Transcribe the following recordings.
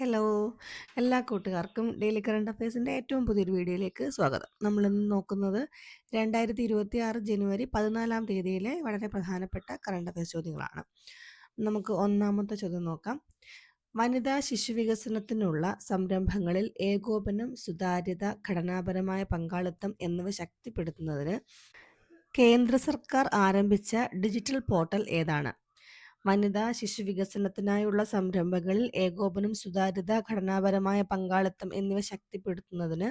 Hello. എല്ലാ കൂട്ടുകാർക്കും daily current അഫയേഴ്സിന്റെ ഏറ്റവും പുതിയൊരു വീഡിയോയിലേക്ക് സ്വാഗതം. നമ്മളിന്ന് നോക്കുന്നത് രണ്ടായിരത്തി ഇരുപത്തി ആറ് ജനുവരി പതിനാലാം തീയതിയിലെ വളരെ പ്രധാനപ്പെട്ട കറണ്ട് അഫയേഴ്സ് ചോദ്യങ്ങളാണ്. നമുക്ക് ഒന്നാമത്തെ ചോദ്യം നോക്കാം. വനിതാ ശിശു വികസനത്തിനുള്ള സംരംഭങ്ങളിൽ ഏകോപനം സുതാര്യത ഘടനാപരമായ പങ്കാളിത്തം എന്നിവ ശക്തിപ്പെടുത്തുന്നതിന് കേന്ദ്ര സർക്കാർ ആരംഭിച്ച ഡിജിറ്റൽ പോർട്ടൽ ഏതാണ്? വനിതാ ശിശു വികസനത്തിനായുള്ള സംരംഭങ്ങളിൽ ഏകോപനം സുതാര്യത ഘടനാപരമായ പങ്കാളിത്തം എന്നിവ ശക്തിപ്പെടുത്തുന്നതിന്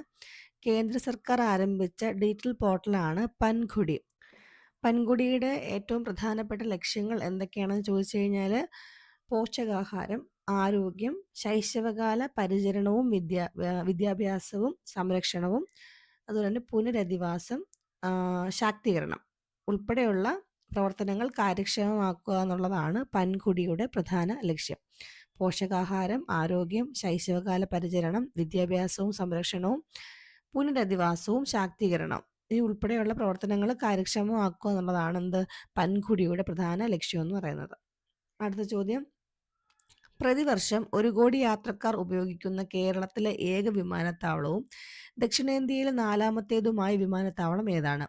കേന്ദ്ര സർക്കാർ ആരംഭിച്ച ഡിജിറ്റൽ പോർട്ടലാണ് പൻകുടി. പൻകുടിയുടെ ഏറ്റവും പ്രധാനപ്പെട്ട ലക്ഷ്യങ്ങൾ എന്തൊക്കെയാണെന്ന് ചോദിച്ചു കഴിഞ്ഞാൽ പോഷകാഹാരം ആരോഗ്യം ശൈശവകാല പരിചരണവും വിദ്യാ വിദ്യാഭ്യാസവും സംരക്ഷണവും അതുപോലെ തന്നെ പുനരധിവാസം ശാക്തീകരണം ഉൾപ്പെടെയുള്ള പ്രവർത്തനങ്ങൾ കാര്യക്ഷമമാക്കുക എന്നുള്ളതാണ് പൻകുടിയുടെ പ്രധാന ലക്ഷ്യം. പോഷകാഹാരം ആരോഗ്യം ശൈശവകാല പരിചരണം വിദ്യാഭ്യാസവും സംരക്ഷണവും പുനരധിവാസവും ശാക്തീകരണം. ഈ ഉൾപ്പെടെയുള്ള പ്രവർത്തനങ്ങൾ കാര്യക്ഷമമാക്കുക എന്നുള്ളതാണ് എന്ത്? പൻകുടിയുടെ പ്രധാന ലക്ഷ്യം എന്ന് പറയുന്നത്. അടുത്ത ചോദ്യം. പ്രതിവർഷം ഒരു കോടി യാത്രക്കാർ ഉപയോഗിക്കുന്ന കേരളത്തിലെ ഏക വിമാനത്താവളവും ദക്ഷിണേന്ത്യയിലെ നാലാമത്തേതുമായ വിമാനത്താവളം ഏതാണ്?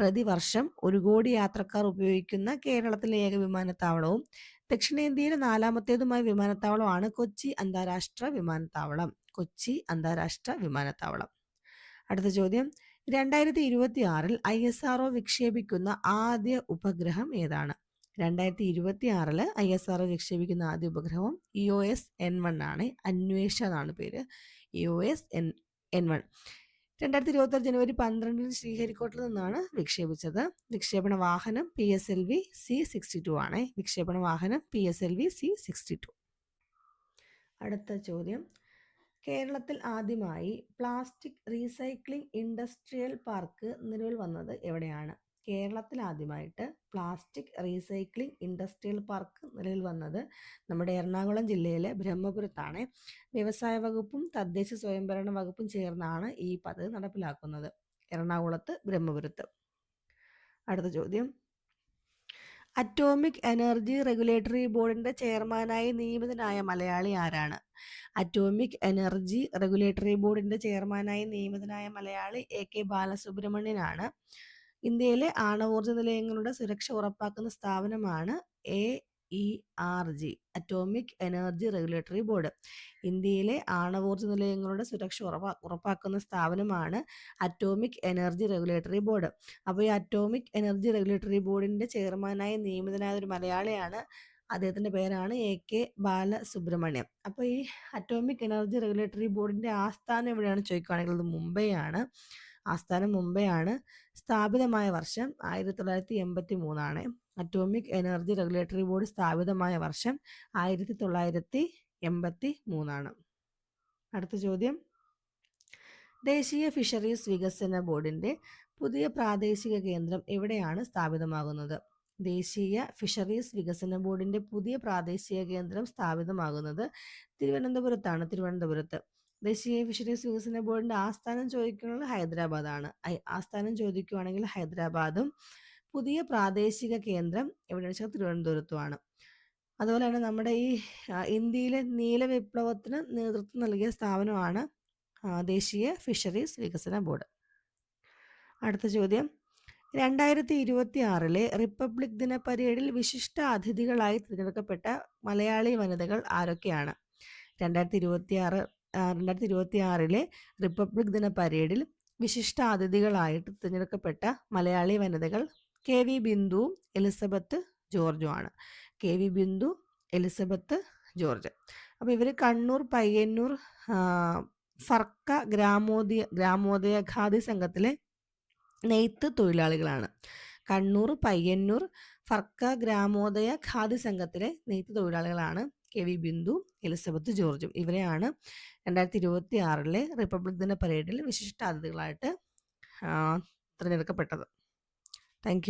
പ്രതിവർഷം ഒരു കോടി യാത്രക്കാർ ഉപയോഗിക്കുന്ന കേരളത്തിലെ ഏക വിമാനത്താവളവും ദക്ഷിണേന്ത്യയിലെ നാലാമത്തേതുമായ വിമാനത്താവളമാണ് കൊച്ചി അന്താരാഷ്ട്ര വിമാനത്താവളം. കൊച്ചി അന്താരാഷ്ട്ര വിമാനത്താവളം. അടുത്ത ചോദ്യം. രണ്ടായിരത്തി ഇരുപത്തി ആറിൽ ഐ എസ് വിക്ഷേപിക്കുന്ന ആദ്യ ഉപഗ്രഹം ഏതാണ്? രണ്ടായിരത്തി ഇരുപത്തി ആറിൽ ഐ എസ് വിക്ഷേപിക്കുന്ന ആദ്യ ഉപഗ്രഹം E O S N one ആണ്. അന്വേഷ എന്നാണ് പേര്. E O S N N one. രണ്ടായിരത്തി ഇരുപത്തി ജനുവരി പന്ത്രണ്ടിന് ശ്രീഹരിക്കോട്ടിൽ നിന്നാണ് വിക്ഷേപിച്ചത് വിക്ഷേപണ വാഹനം P S L V C sixty two ആണ്. വിക്ഷേപണ വാഹനം P S L V C sixty two. അടുത്ത ചോദ്യം. കേരളത്തിൽ ആദ്യമായി പ്ലാസ്റ്റിക് റീസൈക്ലിംഗ് ഇൻഡസ്ട്രിയൽ പാർക്ക് നിലവിൽ വന്നത് എവിടെയാണ്? കേരളത്തിൽ ആദ്യമായിട്ട് പ്ലാസ്റ്റിക് റീസൈക്ലിംഗ് ഇൻഡസ്ട്രിയൽ പാർക്ക് നിലവിൽ വന്നത് നമ്മുടെ എറണാകുളം ജില്ലയിലെ ബ്രഹ്മപുരത്താണ്. വ്യവസായ വകുപ്പും തദ്ദേശ സ്വയംഭരണ വകുപ്പും ചേർന്നാണ് ഈ പദ്ധതി നടപ്പിലാക്കുന്നത്. എറണാകുളത്ത് ബ്രഹ്മപുരത്ത്. അടുത്ത ചോദ്യം. അറ്റോമിക് എനർജി റെഗുലേറ്ററി ബോർഡിന്റെ ചെയർമാനായി നിയമിതനായ മലയാളി ആരാണ്? അറ്റോമിക് എനർജി റെഗുലേറ്ററി ബോർഡിന്റെ ചെയർമാനായി നിയമിതനായ മലയാളി എ കെ ബാലസുബ്രഹ്മണ്യനാണ്. ഇന്ത്യയിലെ ആണവോർജ നിലയങ്ങളുടെ സുരക്ഷ ഉറപ്പാക്കുന്ന സ്ഥാപനമാണ് A E R G atomic energy regulatory board ഇന്ത്യയിലെ ആണവോർജ നിലയങ്ങളുടെ സുരക്ഷ ഉറപ്പാ ഉറപ്പാക്കുന്ന സ്ഥാപനമാണ് അറ്റോമിക് എനർജി റെഗുലേറ്ററി ബോർഡ് അപ്പോൾ ഈ അറ്റോമിക് എനർജി റെഗുലേറ്ററി ബോർഡിന്റെ ചെയർമാനായി നിയമിതനായ ഒരു മലയാളിയാണ്. അദ്ദേഹത്തിന്റെ പേരാണ് എ കെ ബാലസുബ്രഹ്മണ്യം. അപ്പോൾ ഈ അറ്റോമിക് എനർജി റെഗുലേറ്ററി ബോർഡിന്റെ ആസ്ഥാനം എവിടെയാണ് ചോദിക്കുകയാണെങ്കിൽ അത് മുംബൈയാണ് ആസ്ഥാനം മുംബൈയാണ്. സ്ഥാപിതമായ വർഷം ആയിരത്തി തൊള്ളായിരത്തി എൺപത്തി മൂന്നാണ് അറ്റോമിക് എനർജി റെഗുലേറ്ററി ബോർഡ് സ്ഥാപിതമായ വർഷം ആയിരത്തി തൊള്ളായിരത്തി എൺപത്തി മൂന്നാണ് അടുത്ത ചോദ്യം. ദേശീയ ഫിഷറീസ് വികസന ബോർഡിന്റെ പുതിയ പ്രാദേശിക കേന്ദ്രം എവിടെയാണ് സ്ഥാപിതമാകുന്നത്? ദേശീയ ഫിഷറീസ് വികസന ബോർഡിന്റെ പുതിയ പ്രാദേശിക കേന്ദ്രം സ്ഥാപിതമാകുന്നത് തിരുവനന്തപുരത്താണ്. തിരുവനന്തപുരത്ത്. ദേശീയ ഫിഷറീസ് വികസന ബോർഡിന്റെ ആസ്ഥാനം ചോദിക്കുന്നത് ഹൈദരാബാദാണ്. ആസ്ഥാനം ചോദിക്കുകയാണെങ്കിൽ ഹൈദരാബാദും പുതിയ പ്രാദേശിക കേന്ദ്രം എവിടെയാണെന്ന് വെച്ചാൽ തിരുവനന്തപുരത്തുമാണ്. അതുപോലെ തന്നെ നമ്മുടെ ഈ ഇന്ത്യയിലെ നീല വിപ്ലവത്തിന് നേതൃത്വം നൽകിയ സ്ഥാപനമാണ് ദേശീയ ഫിഷറീസ് വികസന ബോർഡ്. അടുത്ത ചോദ്യം. രണ്ടായിരത്തി ഇരുപത്തി ആറിലെ റിപ്പബ്ലിക് ദിന പരേഡിൽ വിശിഷ്ട അതിഥികളായി തിരഞ്ഞെടുക്കപ്പെട്ട മലയാളി വനിതകൾ ആരൊക്കെയാണ്? രണ്ടായിരത്തി ഇരുപത്തി ആറ് രണ്ടായിരത്തി ഇരുപത്തി ആറിലെ റിപ്പബ്ലിക് ദിന പരേഡിൽ വിശിഷ്ട അതിഥികളായിട്ട് തിരഞ്ഞെടുക്കപ്പെട്ട മലയാളി വനിതകൾ കെ വി ബിന്ദു എലിസബത്ത് ജോർജും ആണ്. K V Bindu Elizabeth George. അപ്പോൾ ഇവർ കണ്ണൂർ പയ്യന്നൂർ ഫർക്ക ഗ്രാമോദയ ഗ്രാമോദയ ഖാദി സംഘത്തിലെ നെയ്ത്ത് തൊഴിലാളികളാണ്. കണ്ണൂർ പയ്യന്നൂർ ഫർക്ക ഗ്രാമോദയ ഖാദി സംഘത്തിലെ നെയ്ത്ത് തൊഴിലാളികളാണ്. കെ വി ബിന്ദു എലിസബത്ത് ജോർജും. ഇവരെയാണ് രണ്ടായിരത്തി ഇരുപത്തി ആറിലെ റിപ്പബ്ലിക് ദിന പരേഡിൽ വിശിഷ്ടാതിഥികളായിട്ട് തിരഞ്ഞെടുക്കപ്പെട്ടത്. താങ്ക്